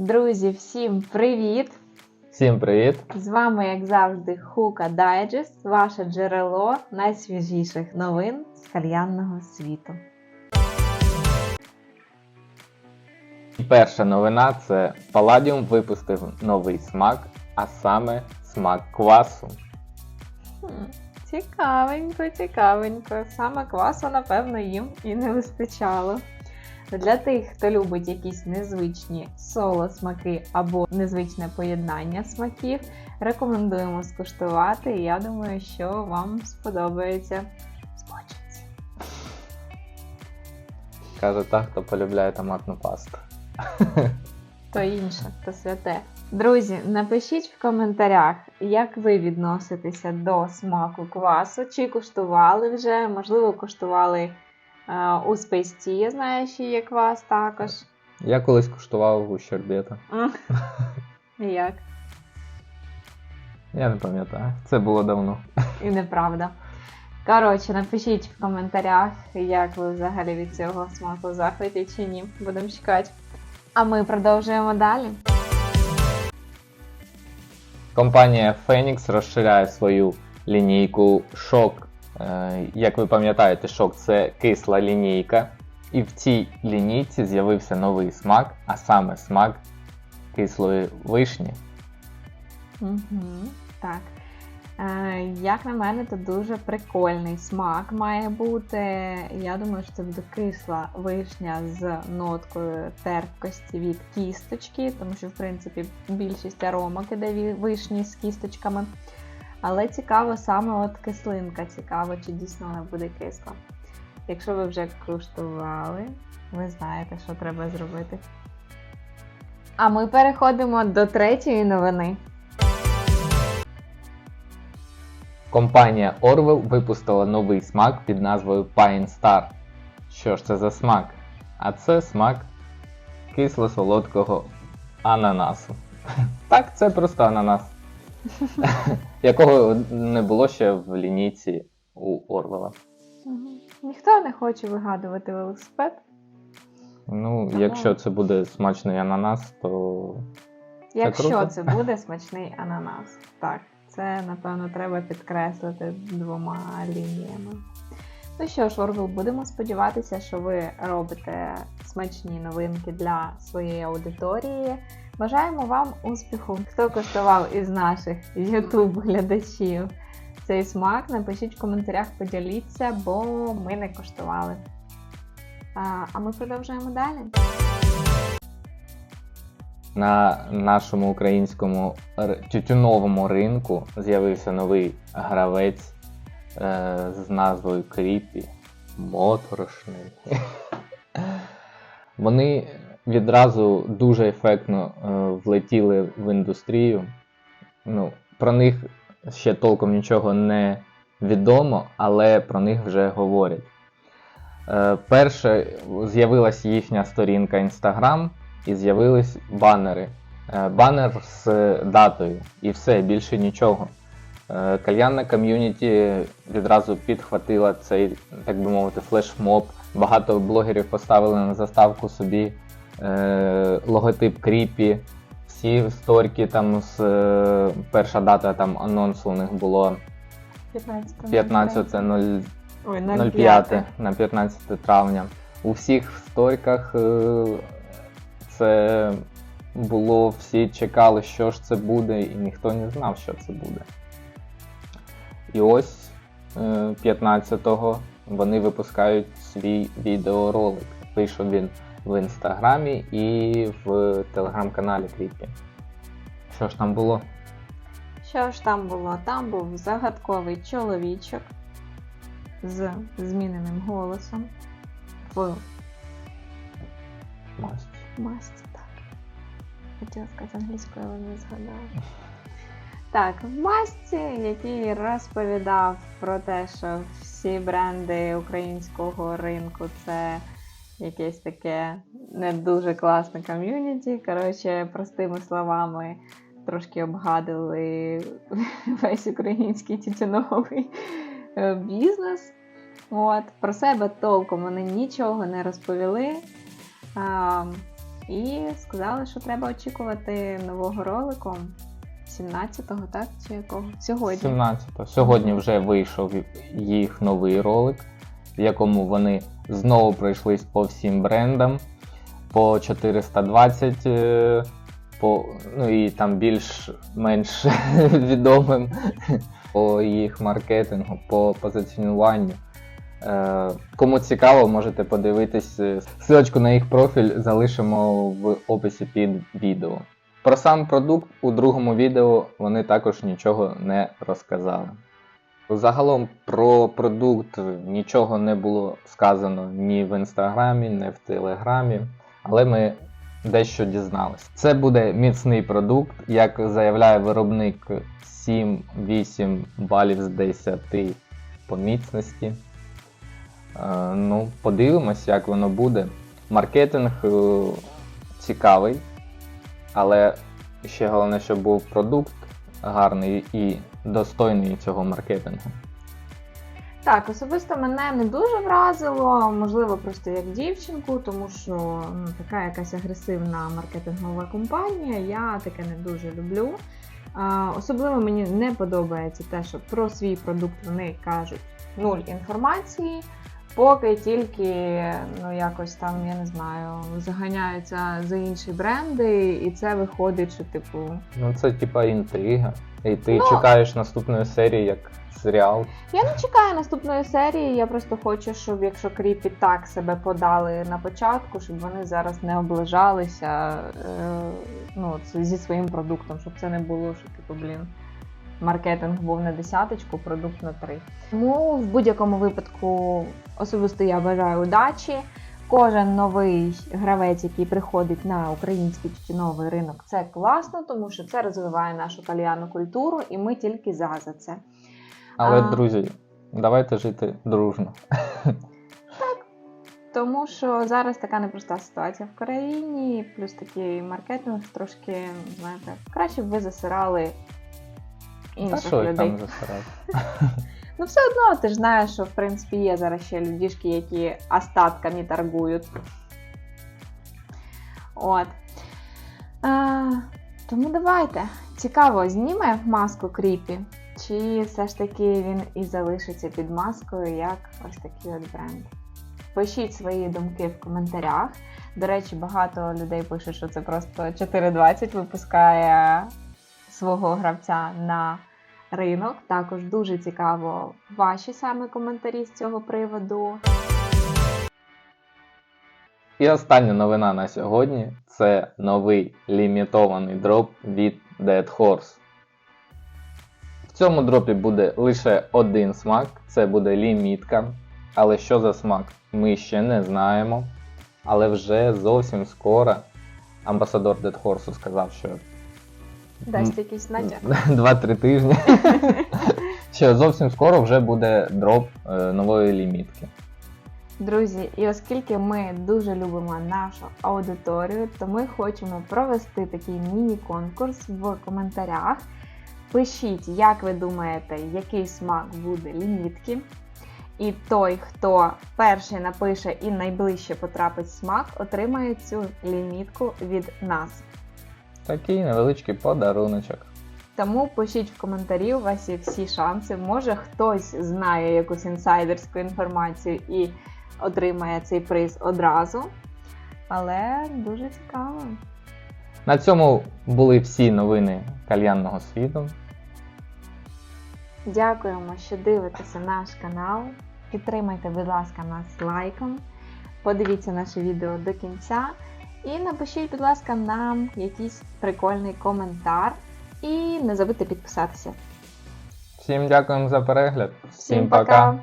Друзі, всім привіт! Всім привіт! З вами, як завжди, Хука Дайджест, ваше джерело найсвіжіших новин з кальянного світу. Перша новина це Palladium випустив новий смак, а саме смак квасу. Цікавенько, цікавенько. Саме квасу, напевно, їм і не вистачало. Для тих, хто любить якісь незвичні соло смаки або незвичне поєднання смаків, рекомендуємо скуштувати. Я думаю, що вам сподобається. Смачиться. Каже та, хто полюбляє томатну пасту. То інше, то святе. Друзі, напишіть в коментарях, як ви відноситеся до смаку квасу, чи куштували вже, можливо, куштували у Space Tea, я знаю, що є квас також. Я колись куштував у щербета. М. Як? Я не пам'ятаю. Це було давно. І неправда. Коротше, напишіть в коментарях, як ви взагалі від цього смаку в захваті чи ні. Будемо чекати. А ми продовжуємо далі. Компанія Phoenix розширяє свою лінійку шок. Е, Як ви пам'ятаєте, шок це кисла лінійка. І в цій лінійці з'явився новий смак, а саме смак кислої вишні. Угу, так. Е, як на мене, то дуже прикольний смак має бути. Я думаю, що це буде кисла вишня з ноткою терпкості від кісточки, тому що, в принципі, більшість аромок іде вишні з кісточками. Але цікаво саме от кислинка. Цікаво, чи дійсно вона буде кисла. Якщо ви вже куштували, ви знаєте, що треба зробити. А ми переходимо до третьої новини. Компанія Orwell випустила новий смак під назвою Pine Star. Що ж це за смак? А це смак кисло-солодкого ананасу. Так, це просто ананас, якого не було ще в лінійці у Орвела. Ніхто не хоче вигадувати велосипед. Ну, Ага. якщо це буде смачний ананас, то Якщо круто. це буде смачний ананас. Так, це напевно треба підкреслити двома лініями. Ну що ж, Орвел, будемо сподіватися, що ви робите смачні новинки для своєї аудиторії. Бажаємо вам успіху! Хто коштував із наших YouTube-глядачів цей смак, напишіть в коментарях, поділіться, бо ми не коштували. А, ми продовжуємо далі. на нашому українському тютюновому ринку з'явився новий гравець е, з назвою Кріпі. Моторошний. Вони відразу дуже ефектно е, влетіли в індустрію. Ну, про них ще толком нічого не відомо, але про них вже говорять. Е, перше з'явилась їхня сторінка Instagram і з'явились банери. Е, Банер з датою і все, більше нічого. Кальянна ком'юніті відразу підхватила цей, так би мовити, флешмоб. Багато блогерів поставили на заставку собі е, логотип кріпі. Всі сторіки там з е, перша дата там анонсу у них було 15 15.05 Ой, 05 на 15 травня. У всіх сторіках е, це було, всі чекали, що ж це буде, і ніхто не знав, що це буде. І ось е, 15-го вони випускають свій відеоролик. Вийшов він в інстаграмі і в телеграм-каналі Кріпі. Що ж там було? Що ж там було? Там був загадковий чоловічок з зміненим голосом в Масті. масці. Так. Хотіла сказати англійською, але не згадала. Так, в масці, який розповідав про те, що всі бренди українського ринку це якесь таке не дуже класне ком'юніті. Коротше, простими словами, трошки обгадили весь український тютюновий е, бізнес. От, про себе толком вони нічого не розповіли. А, і сказали, що треба очікувати нового ролику 17-го, так? Чи якого? Сьогодні. 17-го. Сьогодні вже вийшов їх новий ролик, в якому вони знову пройшлись по всім брендам, по 420, е, по, ну і там більш-менш відомим по їх маркетингу, по позиціонуванню. Е, Кому цікаво, можете подивитись. е, Ссылочку на їх профіль залишимо в описі під відео. Про сам продукт у другому відео вони також нічого не розказали. Загалом про продукт нічого не було сказано ні в інстаграмі, ні в телеграмі, але ми дещо дізналися. Це буде міцний продукт, як заявляє виробник 7-8 балів з 10 по міцності. Е, Ну, подивимось, як воно буде. Маркетинг е, цікавий, але ще головне, щоб був продукт гарний і достойний цього маркетингу. Так, особисто мене не дуже вразило, можливо, просто як дівчинку, тому що ну, така якась агресивна маркетингова компанія, я таке не дуже люблю. А, особливо мені не подобається те, що про свій продукт вони кажуть нуль інформації, поки тільки ну, якось там, я не знаю, заганяються за інші бренди, і це виходить, що типу. Ну, це типа інтрига. І ти Ну. чекаєш наступної серії як серіал. Я не чекаю наступної серії. Я просто хочу, щоб якщо кріпі так себе подали на початку, щоб вони зараз не облажалися е, ну, зі своїм продуктом, щоб це не було, що типу, блін. Маркетинг був на десяточку, продукт на три. Тому в будь-якому випадку особисто я бажаю удачі. Кожен новий гравець, який приходить на український тютюновий ринок, це класно, тому що це розвиває нашу кальянну культуру, і ми тільки за за це. Але, А. друзі, давайте жити дружно. Так, Тому що зараз така непроста ситуація в країні, плюс такий маркетинг трошки, знаєте, краще б ви засирали Та інших що їх людей. там засирати? Ну, все одно ти ж знаєш, що в принципі є зараз ще людішки, які остатками торгують. От. А, тому давайте. Цікаво, зніме маску кріпі, чи все ж таки він і залишиться під маскою, як ось такий от бренд. Пишіть свої думки в коментарях. До речі, багато людей пишуть, що це просто 4.20 випускає свого гравця на ринок. Також дуже цікаво ваші саме коментарі з цього приводу. І остання новина на сьогодні це новий лімітований дроп від Dead Horse. В цьому дропі буде лише один смак, це буде лімітка. Але що за смак, ми ще не знаємо. Але вже зовсім скоро амбасадор Dead Horse сказав, що Дасть якийсь натяк. 2-3 тижні. Що зовсім скоро вже буде дроп е, нової лімітки. Друзі, і оскільки ми дуже любимо нашу аудиторію, то ми хочемо провести такий міні-конкурс в коментарях. Пишіть, як ви думаєте, який смак буде лімітки. І той, хто перший напише і найближче потрапить смак, отримає цю лімітку від нас. Такий невеличкий подаруночок. Тому пишіть в коментарі, у вас є всі шанси. Може хтось знає якусь інсайдерську інформацію і отримає цей приз одразу. Але дуже цікаво. На цьому були всі новини кальянного світу. Дякуємо, що дивитеся наш канал. Підтримайте, будь ласка, нас лайком. Подивіться наше відео до кінця. І напишіть, будь ласка, нам якийсь прикольний коментар. І не забудьте підписатися. Всім дякуємо за перегляд. Всім пока!